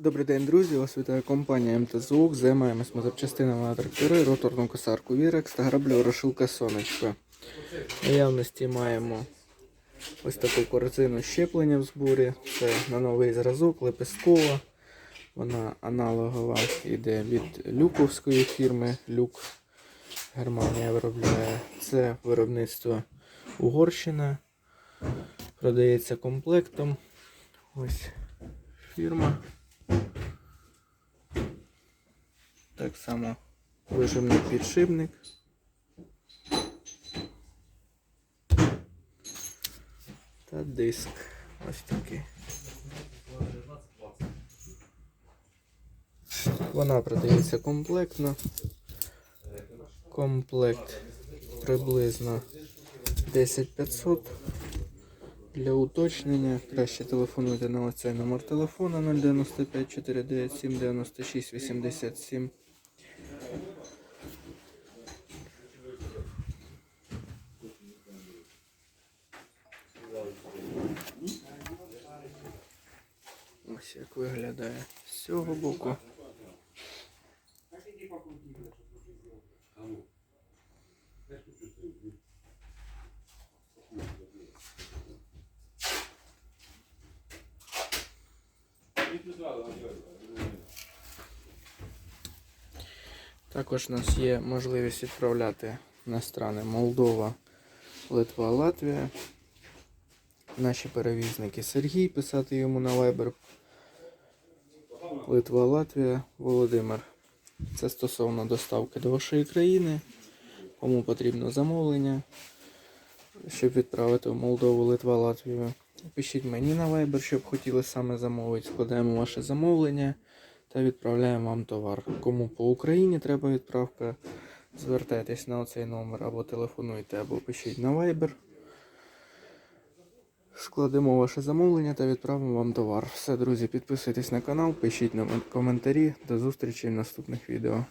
Добрий день, друзі! Вас вітає компанія МТЗУК. Займаємось ми запчастинами на трактори, роторну косарку Вірекс та граблю Рошилка Сонечко. Наявності маємо ось таку корзину щеплення в зборі. Це на новий зразок, лепесткова. Вона аналогова йде від люковської фірми Люк. Германія виробляє. Це виробництво Угорщина. Продається комплектом. Ось фірма. Так само вижимний підшипник. Та диск. Ось такий. Вона продається комплектно. Комплект приблизно 10500. Для уточнення краще телефонуйте на оцей номер телефона 095 497 96 87. Ось як виглядає з цього боку. Також у нас є можливість відправляти на страни Молдова, Литва, Латвія. Наші перевізники Сергій, писати йому на Viber. Литва, Латвія, Володимир. Це стосовно доставки до вашої країни. Кому потрібно замовлення, щоб відправити в Молдову, Литва, Латвію. Пишіть мені на Viber, щоб хотіли саме замовити. Складаємо ваше замовлення та відправляємо вам товар. Кому по Україні треба відправка, звертайтесь на оцей номер або телефонуйте, або пишіть на Viber. Складемо ваше замовлення та відправимо вам товар. Все, друзі, підписуйтесь на канал, пишіть нам коментарі. До зустрічі в наступних відео.